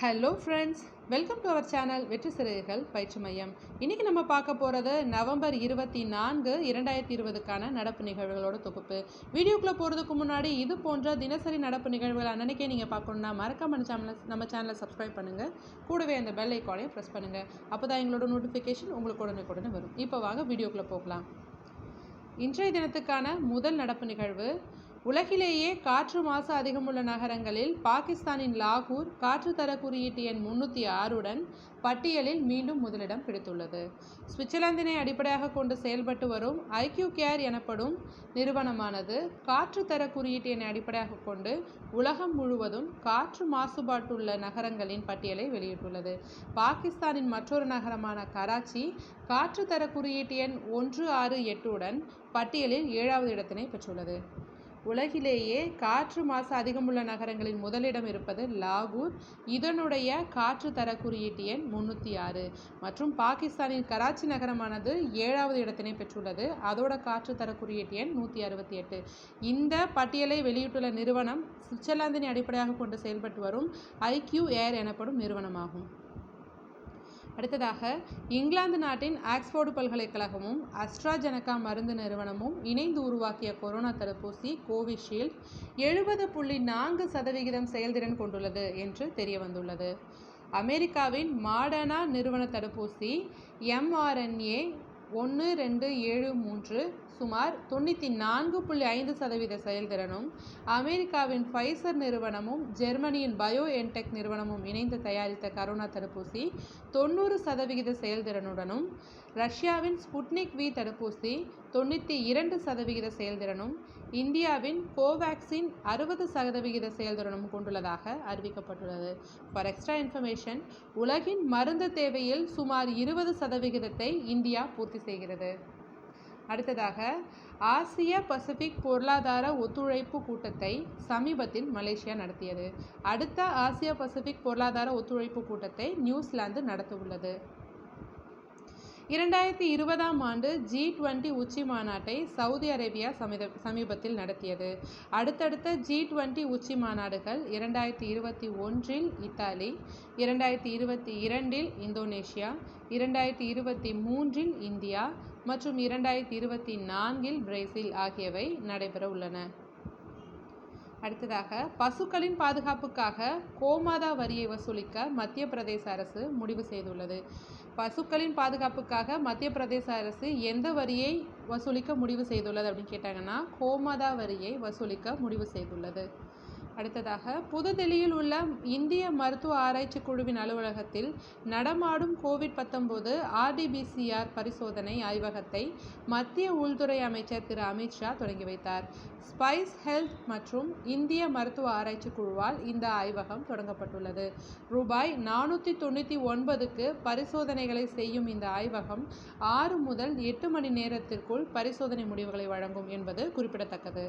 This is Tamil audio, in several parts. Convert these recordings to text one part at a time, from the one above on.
Hello friends welcome to our channel வெற்றி சிறுகள் பயிற்சி மையம் இன்றைக்கி நம்ம பார்க்க போகிறது நவம்பர் இருபத்தி நான்கு இரண்டாயிரத்தி இருபதுக்கான நடப்பு நிகழ்வுகளோட தொகுப்பு. வீடியோக்குள்ளே போகிறதுக்கு முன்னாடி இது போன்ற தினசரி நடப்பு நிகழ்வுகள் அன்னன்னைக்கே நீங்கள் பார்க்கணுன்னா மறக்காம நம்ம சேனலை நம்ம சேனலை சப்ஸ்கிரைப் பண்ணுங்கள் கூடவே அந்த பெல் ஐக்கானையும் ப்ரெஸ் பண்ணுங்கள் அப்போ தான் எங்களோட நோட்டிஃபிகேஷன் உங்களுக்கு உடனுக்குடனே வரும். இப்போ வாங்க வீடியோக்குள்ளே போகலாம். இன்றைய தினத்துக்கான முதல் நடப்பு நிகழ்வு உலகிலேயே காற்று மாசு அதிகமுள்ள நகரங்களில் பாகிஸ்தானின் லாகூர் காற்று தர குறியீட்டு எண் முன்னூற்றி ஆறுடன் பட்டியலில் மீண்டும் முதலிடம் பிடித்துள்ளது. சுவிட்சர்லாந்தினை அடிப்படையாக கொண்டு செயல்பட்டு வரும் ஐக்யூ கேர் எனப்படும் நிறுவனமானது காற்று தர குறியீட்டு எண்ணை அடிப்படையாக கொண்டு உலகம் முழுவதும் காற்று மாசுபாட்டுள்ள நகரங்களின் பட்டியலை வெளியிட்டுள்ளது. பாகிஸ்தானின் மற்றொரு நகரமான கராச்சி காற்று தர குறியீட்டு எண் ஒன்று ஆறு எட்டுடன் பட்டியலில் ஏழாவது இடத்தினை பெற்றுள்ளது. உலகிலேயே காற்று மாசு அதிகமுள்ள நகரங்களின் முதலிடம் இருப்பது லாகூர். இதனுடைய காற்று தர குறியீட்டு எண் முன்னூற்றி ஆறு. மற்றும் பாகிஸ்தானின் கராச்சி நகரமானது ஏழாவது இடத்தினை பெற்றுள்ளது. அதோட காற்று தர குறியீட்டு எண் நூற்றி அறுபத்தி எட்டு. இந்த பட்டியலை வெளியிட்டுள்ள நிறுவனம் சுவிட்சர்லாந்தினை அடிப்படையாக கொண்டு செயல்பட்டு வரும் ஐக்யூ ஏர் எனப்படும் நிறுவனமாகும். அடுத்ததாக இங்கிலாந்து நாட்டின் ஆக்ஸ்போர்டு பல்கலைக்கழகமும் அஸ்ட்ராஜெனகா மருந்து நிறுவனமும் இணைந்து உருவாக்கிய கொரோனா தடுப்பூசி கோவிஷீல்டு எழுபது புள்ளி நான்கு சதவிகிதம் செயல்திறன் கொண்டுள்ளது என்று தெரிய வந்துள்ளது அமெரிக்காவின் மாடனா நிறுவன தடுப்பூசி எம்ஆர்என்ஏ ஒன்று ரெண்டு ஏழு மூன்று சுமார் தொண்ணூற்றி நான்கு புள்ளி ஐந்து சதவீத செயல்திறனும் அமெரிக்காவின் ஃபைசர் நிறுவனமும் ஜெர்மனியின் பயோ என்டெக் நிறுவனமும் இணைந்து தயாரித்த கரோனா தடுப்பூசி தொண்ணூறு சதவிகித செயல்திறனுடனும் ரஷ்யாவின் ஸ்புட்னிக் வி தடுப்பூசி தொண்ணூற்றி இரண்டு சதவிகித செயல்திறனும் இந்தியாவின் கோவேக்சின் அறுபது சதவிகித செயல்திறனும் கொண்டுள்ளதாக அறிவிக்கப்பட்டுள்ளது. ஃபார் எக்ஸ்ட்ரா இன்ஃபர்மேஷன் உலகின் மருந்து தேவையில் சுமார் இருபது சதவிகிதத்தை இந்தியா பூர்த்தி செய்கிறது. அடுத்ததாக ஆசிய பசிபிக் பொருளாதார ஒத்துழைப்பு கூட்டத்தை சமீபத்தில் மலேசியா நடத்தியது. அடுத்த ஆசிய பசிபிக் பொருளாதார ஒத்துழைப்பு கூட்டத்தை நியூசிலாந்து நடத்தவுள்ளது. இரண்டாயிரத்தி இருபதாம் ஆண்டு ஜி டுவெண்ட்டி உச்சி மாநாட்டை சவுதி அரேபியா சமீத சமீபத்தில் நடத்தியது. அடுத்தடுத்த ஜி டுவெண்ட்டி உச்சி மாநாடுகள் இரண்டாயிரத்தி இருபத்தி ஒன்றில் இத்தாலி இரண்டாயிரத்தி இருபத்தி இரண்டில் இந்தோனேஷியா இரண்டாயிரத்தி இருபத்தி மூன்றில் இந்தியா மற்றும் இரண்டாயிரத்தி இருபத்தி நான்கில் பிரேசில் ஆகியவை நடைபெற உள்ளன. அடுத்ததாக பசுக்களின் பாதுகாப்புக்காக கோமாதா வரியை வசூலிக்க மத்திய பிரதேச அரசு முடிவு செய்துள்ளது. பசுக்களின் பாதுகாப்புக்காக மத்திய பிரதேச அரசு எந்த வரியை வசூலிக்க முடிவு செய்துள்ளது அப்படின்னு கேட்டாங்கன்னா கோமாதா வரியை வசூலிக்க முடிவு செய்துள்ளது. அடுத்ததாக புதுதில்லியில் உள்ள இந்திய மருத்துவ ஆராய்ச்சி குழுவின் அலுவலகத்தில் நடமாடும் கோவிட் பத்தொம்போது ஆர்டிபிசிஆர் பரிசோதனை ஆய்வகத்தை மத்திய உள்துறை அமைச்சர் திரு அமித்ஷா தொடங்கி வைத்தார். ஸ்பைஸ் ஹெல்த் மற்றும் இந்திய மருத்துவ ஆராய்ச்சி குழுவால் இந்த ஆய்வகம் தொடங்கப்பட்டுள்ளது. ரூபாய் நானூற்றி தொண்ணூற்றி ஒன்பதுக்கு பரிசோதனைகளை செய்யும் இந்த ஆய்வகம் ஆறு முதல் எட்டு மணி நேரத்திற்குள் பரிசோதனை முடிவுகளை வழங்கும் என்பது குறிப்பிடத்தக்கது.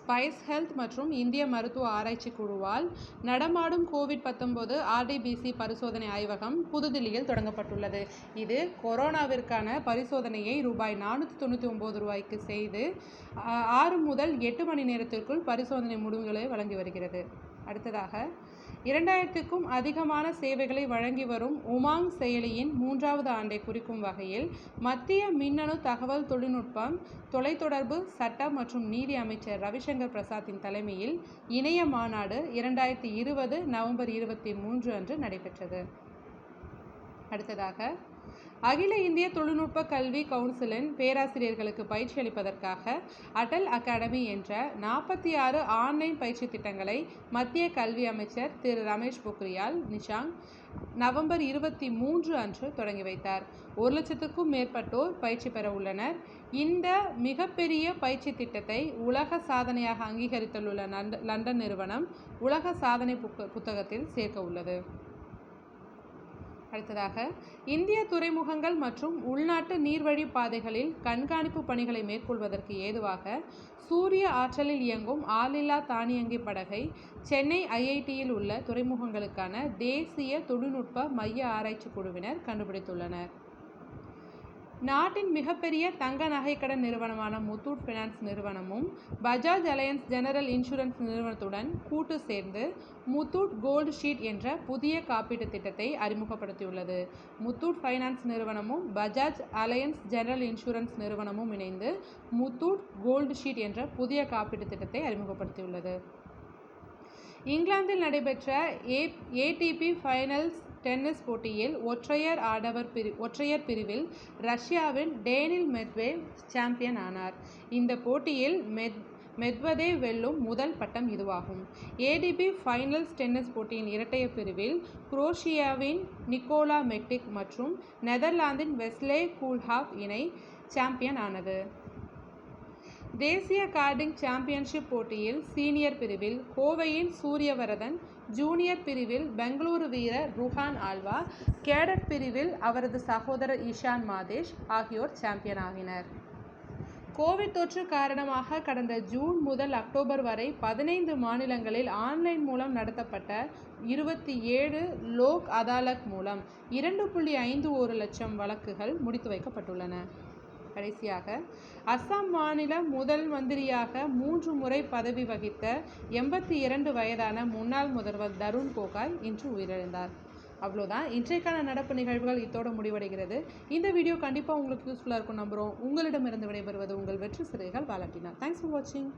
ஸ்பைஸ் ஹெல்த் மற்றும் இந்திய மருத்துவ ஆராய்ச்சி குழுவால் நடமாடும் கோவிட் பத்தொன்பது ஆர்டிபிசி பரிசோதனை ஆய்வகம் புதுதில்லியில் தொடங்கப்பட்டுள்ளது. இது கொரோனாவிற்கான பரிசோதனையை ரூபாய் நானூற்றி தொண்ணூற்றி ஒம்பது ரூபாய்க்கு செய்து ஆறு முதல் எட்டு மணி நேரத்திற்குள் பரிசோதனை முடிவுகளை வழங்கி வருகிறது. அடுத்ததாக இரண்டாயிரத்துக்கும் அதிகமான சேவைகளை வழங்கி வரும் உமாங் செயலியின் மூன்றாவது ஆண்டை குறிக்கும் வகையில் மத்திய மின்னணு தகவல் தொழில்நுட்பம் தொலைத்தொடர்பு சட்டம் மற்றும் நீதி அமைச்சர் ரவிசங்கர் பிரசாத்தின் தலைமையில் இணைய மாநாடு இரண்டாயிரத்தி இருபது நவம்பர் இருபத்தி மூன்று அன்று நடைபெற்றது. அடுத்ததாக அகில இந்திய தொழில்நுட்ப கல்வி கவுன்சிலின் பேராசிரியர்களுக்கு பயிற்சி அளிப்பதற்காக அடல் அகாடமி என்ற நாற்பத்தி ஆறு ஆன்லைன் பயிற்சி திட்டங்களை மத்திய கல்வி அமைச்சர் திரு ரமேஷ் பொக்ரியால் நிஷாங் நவம்பர் இருபத்தி மூன்று அன்று தொடங்கி வைத்தார். ஒரு லட்சத்துக்கும் மேற்பட்டோர் பயிற்சி பெற உள்ளனர். இந்த மிகப்பெரிய பயிற்சி திட்டத்தை உலக சாதனையாக அங்கீகரித்துள்ள லண்டன் நிறுவனம் உலக சாதனை புத்தகத்தில் சேர்க்க உள்ளது. அடுத்ததாக இந்திய துறைமுகங்கள் மற்றும் உள்நாட்டு நீர்வழி பாதைகளில் கண்காணிப்பு பணிகளை மேற்கொள்வதற்கு ஏதுவாக சூரிய ஆற்றலில் இயங்கும் ஆளில்லா தானியங்கி படகை சென்னை ஐஐடியில் உள்ள துறைமுகங்களுக்கான தேசிய தொழில்நுட்ப மைய ஆராய்ச்சி குழுவினர் கண்டுபிடித்துள்ளனர். நாட்டின் மிகப்பெரிய தங்க நகைக்கடன் நிறுவனமான முத்தூட் ஃபினான்ஸ் நிறுவனமும் பஜாஜ் அலையன்ஸ் ஜெனரல் இன்சூரன்ஸ் நிறுவனத்துடன் கூட்டு சேர்ந்து முத்தூட் கோல்டு ஷீட் என்ற புதிய காப்பீட்டுத் திட்டத்தை அறிமுகப்படுத்தியுள்ளது. முத்தூட் ஃபைனான்ஸ் நிறுவனமும் பஜாஜ் அலையன்ஸ் ஜெனரல் இன்சூரன்ஸ் நிறுவனமும் இணைந்து முத்தூட் கோல்டு ஷீட் என்ற புதிய காப்பீட்டுத் திட்டத்தை அறிமுகப்படுத்தியுள்ளது. இங்கிலாந்தில் நடைபெற்ற ஏ ஏடிபி ஃபைனல்ஸ் டென்னிஸ் போட்டியில் ஒற்றையர் ஆடவர் பிரி ஒற்றையர் பிரிவில் ரஷ்யாவின் டேனில் மெத்வேவ் சாம்பியன் ஆனார். இந்த போட்டியில் மெத் மெத்வதேவ் வெல்லும் முதல் பட்டம் இதுவாகும். ஏடிபி ஃபைனல்ஸ் டென்னிஸ் போட்டியின் இரட்டையர் பிரிவில் குரோஷியாவின் நிக்கோலா மெக்டிக் மற்றும் நெதர்லாந்தின் வெஸ்லே கூல்ஹாப் இணை சாம்பியன் ஆனது. தேசிய கார்டிங் சாம்பியன்ஷிப் போட்டியில் சீனியர் பிரிவில் கோவையின் சூரியவரதன் ஜூனியர் பிரிவில் பெங்களூரு வீரர் ருஹான் ஆல்வா கேடட் பிரிவில் அவரது சகோதரர் ஈஷான் மாதேஷ் ஆகியோர் சாம்பியன் ஆகினர். கோவிட் தொற்று காரணமாக கடந்த ஜூன் முதல் அக்டோபர் வரை பதினைந்து மாநிலங்களில் ஆன்லைன் மூலம் நடத்தப்பட்ட இருபத்தி ஏழு லோக் அதாலத் மூலம் இரண்டு புள்ளி ஐந்து ஒரு லட்சம் வழக்குகள் முடித்து வைக்கப்பட்டுள்ளன. கடைசியாக அஸ்ஸாம் மாநில முதல் மந்திரியாக மூன்று முறை பதவி வகித்த எண்பத்தி இரண்டு வயதான முன்னாள் முதல்வர் தருண் கோகாய் இன்று உயிரிழந்தார். அவ்வளோதான் இன்றைக்கான நடப்பு நிகழ்வுகள் இத்தோடு முடிவடைகிறது. இந்த வீடியோ கண்டிப்பாக உங்களுக்கு யூஸ்ஃபுல்லாக இருக்கும் நம்புகிறோம் உங்களிடமிருந்து விடைபெறுவது உங்கள் வெற்றி சிறைகள் வாலண்டினா தேங்க்ஸ் ஃபார் வாட்சிங்